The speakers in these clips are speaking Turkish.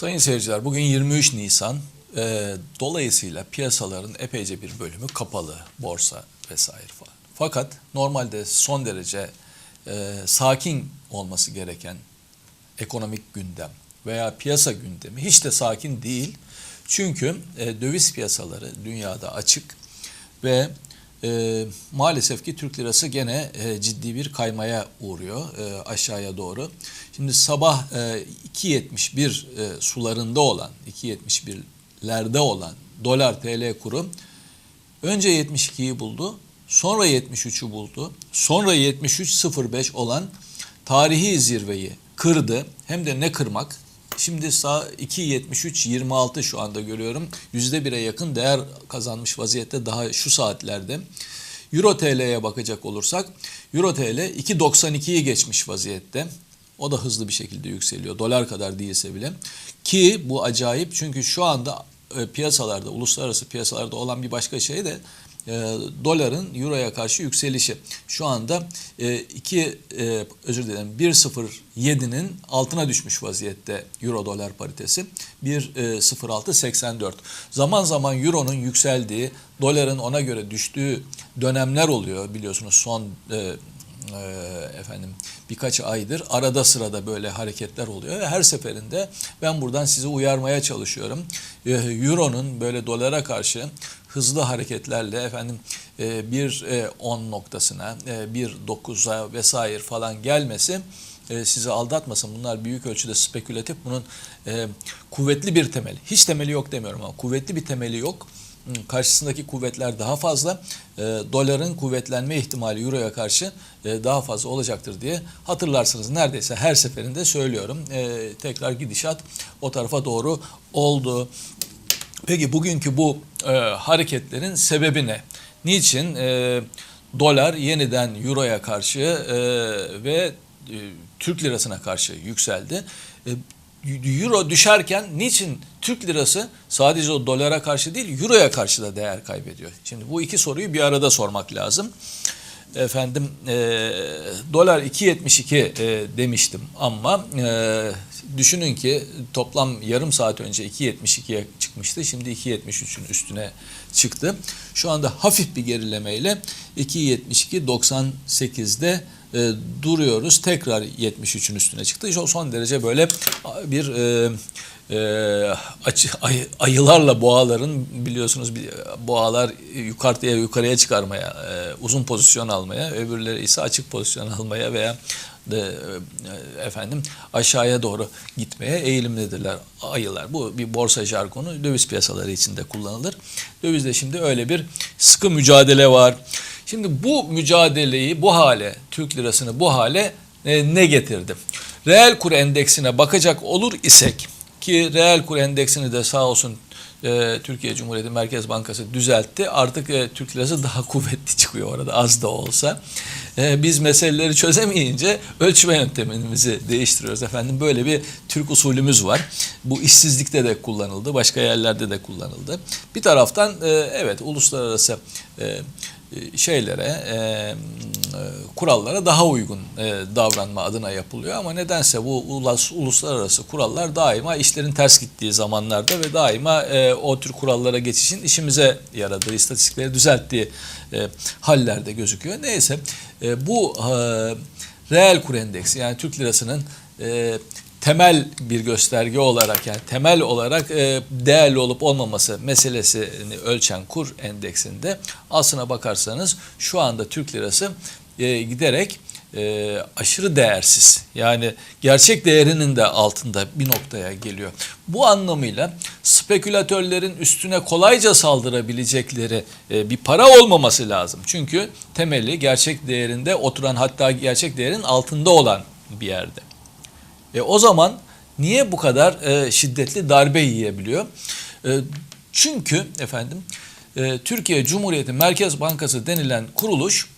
Sayın seyirciler bugün 23 Nisan. Ee, dolayısıyla piyasaların epeyce bir bölümü kapalı. Borsa vesaire falan. Fakat normalde son derece e, sakin olması gereken ekonomik gündem veya piyasa gündemi hiç de sakin değil. Çünkü e, döviz piyasaları dünyada açık ve e, maalesef ki Türk lirası gene e, ciddi bir kaymaya uğruyor e, aşağıya doğru. Şimdi sabah e, 2.71 e, sularında olan 2.71'lerde olan dolar TL kuru önce 72'yi buldu, sonra 73'ü buldu, sonra 73.05 olan tarihi zirveyi kırdı. Hem de ne kırmak? Şimdi sağ 2.73-26 şu anda görüyorum. %1'e yakın değer kazanmış vaziyette daha şu saatlerde. Euro TL'ye bakacak olursak Euro TL 2.92'yi geçmiş vaziyette. O da hızlı bir şekilde yükseliyor. Dolar kadar değilse bile. Ki bu acayip çünkü şu anda e, piyasalarda, uluslararası piyasalarda olan bir başka şey de e, doların euroya karşı yükselişi. Şu anda e, 2 e, özür dilerim 1.07'nin altına düşmüş vaziyette euro dolar paritesi. 1.0684. Zaman zaman euronun yükseldiği, doların ona göre düştüğü dönemler oluyor biliyorsunuz son e, e, efendim birkaç aydır arada sırada böyle hareketler oluyor ve her seferinde ben buradan sizi uyarmaya çalışıyorum. E, Euro'nun böyle dolara karşı hızlı hareketlerle efendim e, bir e, 10 noktasına, e, bir 9'a vesaire falan gelmesi e, sizi aldatmasın. Bunlar büyük ölçüde spekülatif. Bunun e, kuvvetli bir temeli. Hiç temeli yok demiyorum ama kuvvetli bir temeli yok karşısındaki kuvvetler daha fazla. E, doların kuvvetlenme ihtimali euroya karşı e, daha fazla olacaktır diye hatırlarsınız. Neredeyse her seferinde söylüyorum. E, tekrar gidişat o tarafa doğru oldu. Peki bugünkü bu e, hareketlerin sebebi ne? Niçin e, dolar yeniden euroya karşı e, ve e, Türk lirasına karşı yükseldi? E, Euro düşerken niçin Türk lirası sadece o dolara karşı değil Euro'ya karşı da değer kaybediyor? Şimdi bu iki soruyu bir arada sormak lazım. Efendim e, dolar 2.72 e, demiştim ama e, düşünün ki toplam yarım saat önce 2.72'ye çıkmıştı. Şimdi 2.73'ün üstüne çıktı. Şu anda hafif bir gerilemeyle 2.72.98'de e, duruyoruz. Tekrar 73'ün üstüne çıktı. İşte o son derece böyle bir e, e, açı, ay, ayılarla boğaların biliyorsunuz boğalar yukarıya yukarıya çıkarmaya, e, uzun pozisyon almaya, öbürleri ise açık pozisyon almaya veya de, e, efendim aşağıya doğru gitmeye eğilimlidirler ayılar. Bu bir borsa jargonu döviz piyasaları içinde kullanılır. Dövizde şimdi öyle bir sıkı mücadele var. Şimdi bu mücadeleyi bu hale, Türk lirasını bu hale e, ne getirdi? Reel kur endeksine bakacak olur isek ki reel kur endeksini de sağ olsun e, Türkiye Cumhuriyeti Merkez Bankası düzeltti. Artık e, Türk lirası daha kuvvetli çıkıyor orada az da olsa. E, biz meseleleri çözemeyince ölçme yöntemimizi değiştiriyoruz efendim. Böyle bir Türk usulümüz var. Bu işsizlikte de kullanıldı, başka yerlerde de kullanıldı. Bir taraftan e, evet uluslararası e, şeylere, e, kurallara daha uygun e, davranma adına yapılıyor. Ama nedense bu ulus, uluslararası kurallar daima işlerin ters gittiği zamanlarda ve daima e, o tür kurallara geçişin işimize yaradığı, istatistikleri düzelttiği e, hallerde gözüküyor. Neyse e, bu e, reel kur endeksi yani Türk lirasının e, temel bir gösterge olarak yani temel olarak e, değerli olup olmaması meselesini ölçen kur endeksinde aslına bakarsanız şu anda Türk lirası e, giderek e, aşırı değersiz. Yani gerçek değerinin de altında bir noktaya geliyor. Bu anlamıyla spekülatörlerin üstüne kolayca saldırabilecekleri bir para olmaması lazım. Çünkü temeli gerçek değerinde oturan hatta gerçek değerin altında olan bir yerde. E, o zaman niye bu kadar e, şiddetli darbe yiyebiliyor? E, çünkü efendim e, Türkiye Cumhuriyeti Merkez Bankası denilen kuruluş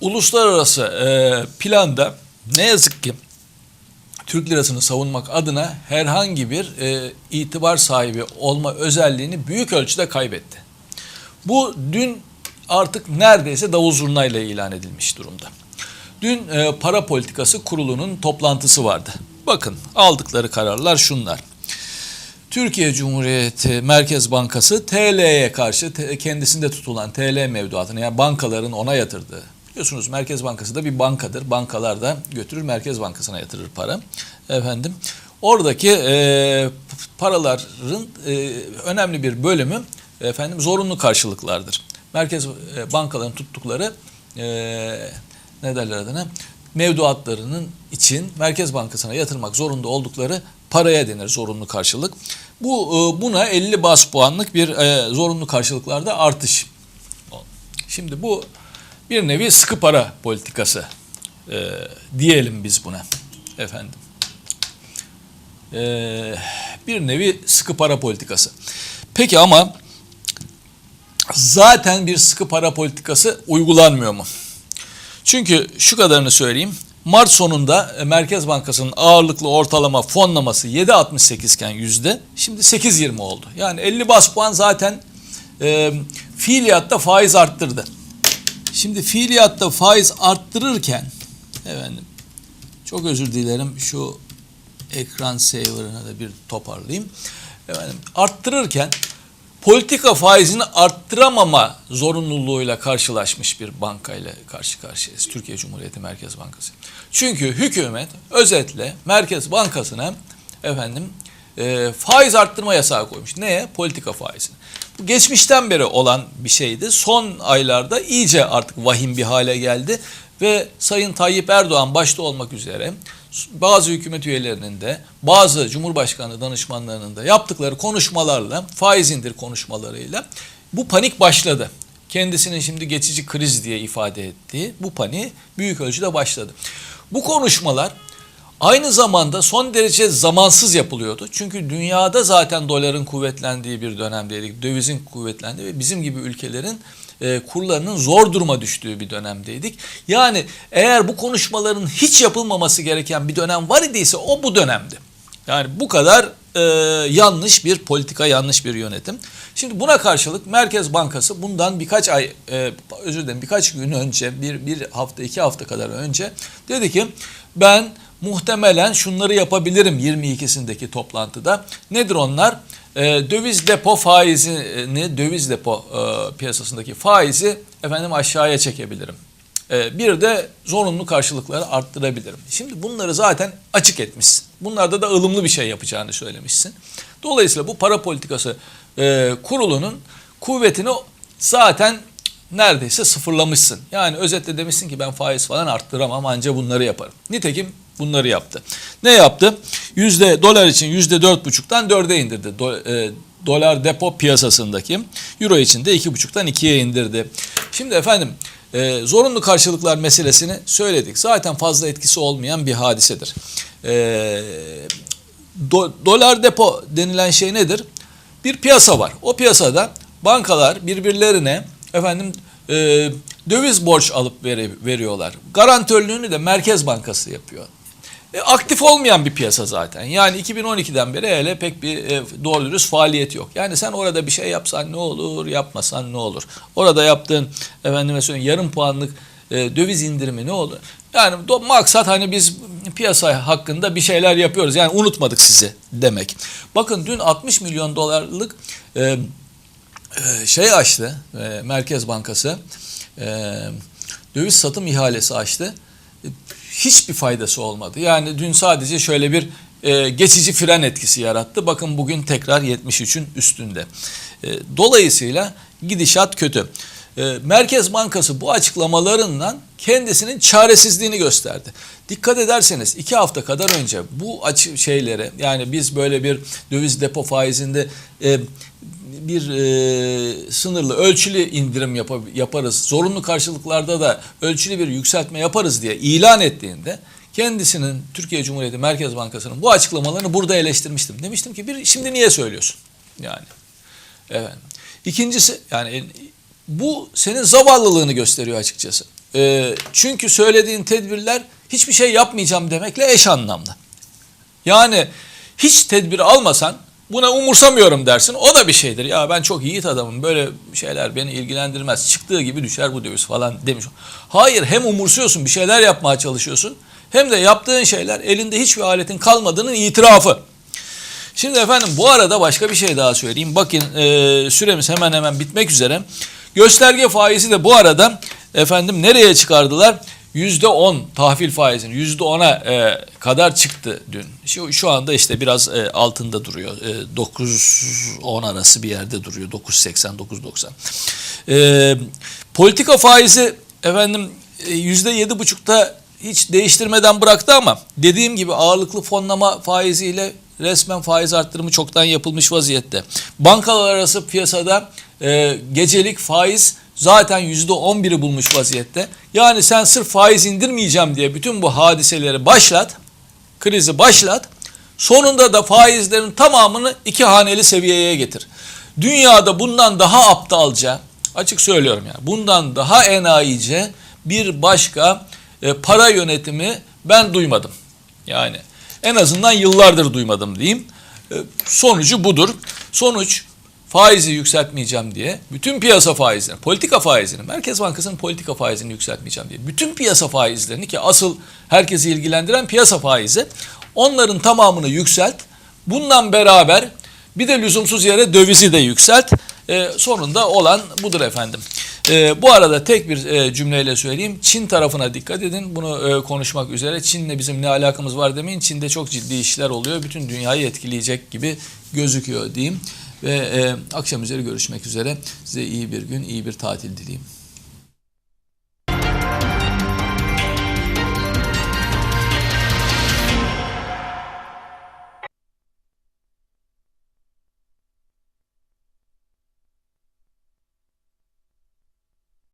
uluslararası e, planda ne yazık ki Türk lirasını savunmak adına herhangi bir e, itibar sahibi olma özelliğini büyük ölçüde kaybetti. Bu dün artık neredeyse davul zurnayla ilan edilmiş durumda. Dün e, para politikası kurulunun toplantısı vardı. Bakın aldıkları kararlar şunlar. Türkiye Cumhuriyeti Merkez Bankası TL'ye karşı te- kendisinde tutulan TL mevduatını yani bankaların ona yatırdığı. Biliyorsunuz Merkez Bankası da bir bankadır. Bankalar da götürür Merkez Bankası'na yatırır para. Efendim oradaki e, paraların e, önemli bir bölümü efendim zorunlu karşılıklardır. Merkez e, bankaların tuttukları e, ne derler adına mevduatlarının için Merkez Bankası'na yatırmak zorunda oldukları paraya denir zorunlu karşılık. Bu e, buna 50 bas puanlık bir e, zorunlu karşılıklarda artış. Şimdi bu bir nevi sıkı para politikası e, diyelim biz buna efendim. Bir nevi sıkı para politikası. Peki ama zaten bir sıkı para politikası uygulanmıyor mu? Çünkü şu kadarını söyleyeyim. Mart sonunda e, Merkez Bankası'nın ağırlıklı ortalama fonlaması 7.68 iken yüzde şimdi 8.20 oldu. Yani 50 bas puan zaten e, fiiliyatta faiz arttırdı. Şimdi fiiliyatta faiz arttırırken efendim çok özür dilerim şu ekran saver'ını da bir toparlayayım. Efendim arttırırken politika faizini arttıramama zorunluluğuyla karşılaşmış bir bankayla karşı karşıyayız. Türkiye Cumhuriyeti Merkez Bankası. Çünkü hükümet özetle Merkez Bankası'na efendim e, faiz arttırma yasağı koymuş. Neye? Politika faizini. Bu geçmişten beri olan bir şeydi. Son aylarda iyice artık vahim bir hale geldi ve Sayın Tayyip Erdoğan başta olmak üzere bazı hükümet üyelerinin de bazı Cumhurbaşkanı danışmanlarının da yaptıkları konuşmalarla faiz indir konuşmalarıyla bu panik başladı. Kendisinin şimdi geçici kriz diye ifade ettiği bu panik büyük ölçüde başladı. Bu konuşmalar aynı zamanda son derece zamansız yapılıyordu. Çünkü dünyada zaten doların kuvvetlendiği bir dönemdeydik. Dövizin kuvvetlendiği ve bizim gibi ülkelerin e, kurlarının zor duruma düştüğü bir dönemdeydik. Yani eğer bu konuşmaların hiç yapılmaması gereken bir dönem var idiyse o bu dönemdi. Yani bu kadar e, yanlış bir politika, yanlış bir yönetim. Şimdi buna karşılık Merkez Bankası bundan birkaç ay, e, özür dilerim birkaç gün önce, bir, bir hafta, iki hafta kadar önce dedi ki ben muhtemelen şunları yapabilirim 22'sindeki toplantıda. Nedir onlar? E, döviz depo faizini, döviz depo e, piyasasındaki faizi efendim aşağıya çekebilirim. E, bir de zorunlu karşılıkları arttırabilirim. Şimdi bunları zaten açık etmişsin. Bunlarda da ılımlı bir şey yapacağını söylemişsin. Dolayısıyla bu para politikası e, kurulunun kuvvetini zaten neredeyse sıfırlamışsın. Yani özetle demişsin ki ben faiz falan arttıramam ancak bunları yaparım. Nitekim bunları yaptı. Ne yaptı? Yüzde dolar için yüzde dört buçuktan dörde indirdi. Do, e, dolar depo piyasasındaki euro için de iki buçuktan ikiye indirdi. Şimdi efendim e, zorunlu karşılıklar meselesini söyledik. Zaten fazla etkisi olmayan bir hadisedir. E, do, dolar depo denilen şey nedir? Bir piyasa var. O piyasada bankalar birbirlerine efendim e, döviz borç alıp veri, veriyorlar. Garantörlüğünü de Merkez Bankası yapıyor. E, aktif olmayan bir piyasa zaten. Yani 2012'den beri hele pek bir e, doğru dürüst faaliyet yok. Yani sen orada bir şey yapsan ne olur, yapmasan ne olur? Orada yaptığın efendime söyleyeyim yarım puanlık e, döviz indirimi ne olur? Yani do, maksat hani biz piyasa hakkında bir şeyler yapıyoruz. Yani unutmadık sizi demek. Bakın dün 60 milyon dolarlık e, e, şey açtı e, Merkez Bankası. E, döviz satım ihalesi açtı. Hiçbir faydası olmadı. Yani dün sadece şöyle bir e, geçici fren etkisi yarattı. Bakın bugün tekrar 73'ün üstünde. E, dolayısıyla gidişat kötü. E, Merkez Bankası bu açıklamalarından kendisinin çaresizliğini gösterdi. Dikkat ederseniz iki hafta kadar önce bu açı şeylere yani biz böyle bir döviz depo faizinde e, bir e, sınırlı ölçülü indirim yap yaparız. Zorunlu karşılıklarda da ölçülü bir yükseltme yaparız diye ilan ettiğinde kendisinin Türkiye Cumhuriyeti Merkez Bankası'nın bu açıklamalarını burada eleştirmiştim. Demiştim ki bir şimdi niye söylüyorsun? Yani evet. İkincisi yani bu senin zavallılığını gösteriyor açıkçası. E, çünkü söylediğin tedbirler hiçbir şey yapmayacağım demekle eş anlamlı. Yani hiç tedbir almasan buna umursamıyorum dersin. O da bir şeydir. Ya ben çok yiğit adamım. Böyle şeyler beni ilgilendirmez. Çıktığı gibi düşer bu döviz falan demiş. Hayır hem umursuyorsun bir şeyler yapmaya çalışıyorsun. hem de yaptığın şeyler elinde hiçbir aletin kalmadığının itirafı. Şimdi efendim bu arada başka bir şey daha söyleyeyim. Bakın e, süremiz hemen hemen bitmek üzere. Gösterge faizi de bu arada efendim nereye çıkardılar? %10 tahvil faizini %10'a e, kadar çıktı dün. Şu, şu anda işte biraz e, altında duruyor. E, 9-10 arası bir yerde duruyor. 9.80 9.90. E, politika faizi efendim e, %7,5'ta hiç değiştirmeden bıraktı ama dediğim gibi ağırlıklı fonlama faiziyle resmen faiz arttırımı çoktan yapılmış vaziyette. Bankalar arası piyasada e, gecelik faiz zaten %11'i bulmuş vaziyette. Yani sen sırf faiz indirmeyeceğim diye bütün bu hadiseleri başlat, krizi başlat. Sonunda da faizlerin tamamını iki haneli seviyeye getir. Dünyada bundan daha aptalca, açık söylüyorum yani, bundan daha enayice bir başka e, para yönetimi ben duymadım. Yani en azından yıllardır duymadım diyeyim. E, sonucu budur. Sonuç faizi yükseltmeyeceğim diye bütün piyasa faizlerini, politika faizini, Merkez Bankası'nın politika faizini yükseltmeyeceğim diye bütün piyasa faizlerini ki asıl herkesi ilgilendiren piyasa faizi onların tamamını yükselt. Bundan beraber bir de lüzumsuz yere dövizi de yükselt. E, sonunda olan budur efendim. E, bu arada tek bir e, cümleyle söyleyeyim. Çin tarafına dikkat edin. Bunu e, konuşmak üzere. Çin'le bizim ne alakamız var demeyin. Çin'de çok ciddi işler oluyor. Bütün dünyayı etkileyecek gibi gözüküyor diyeyim. Ve e, akşam üzeri görüşmek üzere. Size iyi bir gün, iyi bir tatil dileyim.